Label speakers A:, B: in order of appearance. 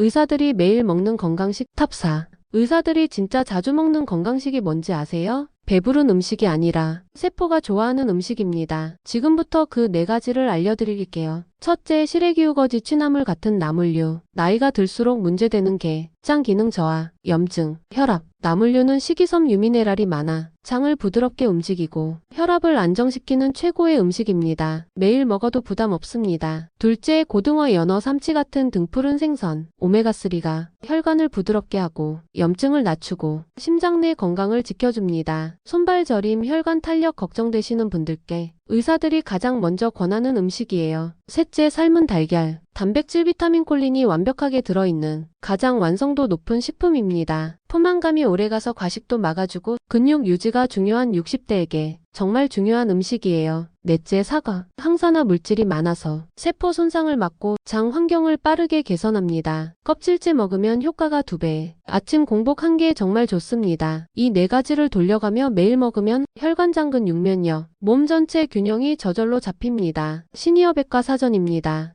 A: 의사들이 매일 먹는 건강식 탑4. 의사들이 진짜 자주 먹는 건강식이 뭔지 아세요? 배부른 음식이 아니라 세포가 좋아하는 음식입니다. 지금부터 그 네 가지를 알려드릴게요. 첫째, 시래기우거지 취나물 같은 나물류. 나이가 들수록 문제되는 게 장 기능 저하, 염증, 혈압. 나물류는 식이섬 유미네랄이 많아 장을 부드럽게 움직이고 혈압을 안정시키는 최고의 음식입니다. 매일 먹어도 부담 없습니다. 둘째, 고등어, 연어, 삼치 같은 등푸른 생선, 오메가3가 혈관을 부드럽게 하고 염증을 낮추고 심장 내 건강을 지켜줍니다. 손발 저림, 혈관 탄력 걱정되시는 분들께 의사들이 가장 먼저 권하는 음식이에요. 셋째, 삶은 달걀. 단백질 비타민 콜린이 완벽하게 들어있는 가장 완성도 높은 식품입니다. 포만감이 오래가서 과식도 막아주고 근육 유지가 중요한 60대에게 정말 중요한 음식이에요. 넷째, 사과. 항산화 물질이 많아서 세포 손상을 막고 장 환경을 빠르게 개선합니다. 껍질째 먹으면 효과가 두배 아침 공복 한 개 정말 좋습니다. 이 네 가지를 돌려가며 매일 먹으면 혈관장근 육면역, 몸 전체 균형이 저절로 잡힙니다. 시니어 백과 사전입니다.